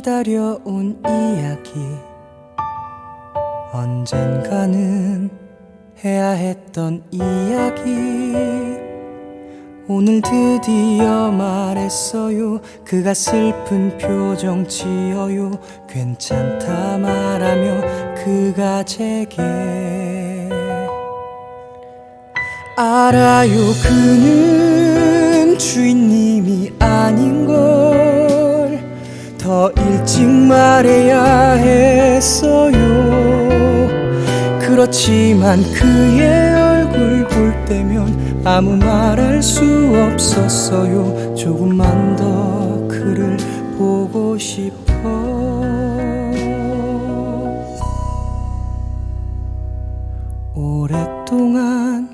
기다려온 이야기. 언젠가는 해야 했던 이야기. 오늘 드디어 말했어요. 그가 슬픈 표정 지어요. 괜찮다 말하며 그가 제게 알아요. 그는 일찍 말해야 했어요. 그렇지만 그의 얼굴 볼 때면 아무 말 할 수 없었어요. 조금만 더 그를 보고 싶어. 오랫동안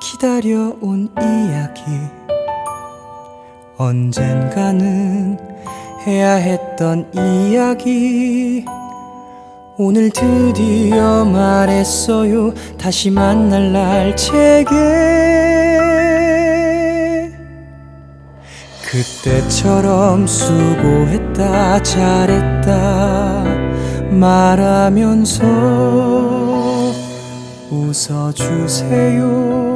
기다려온 이야기. 언젠가는 해야 했던 이야기. 오늘 드디어 말했어요. 다시 만날 날 제게. 그때처럼 수고했다 잘했다 말하면서 웃어주세요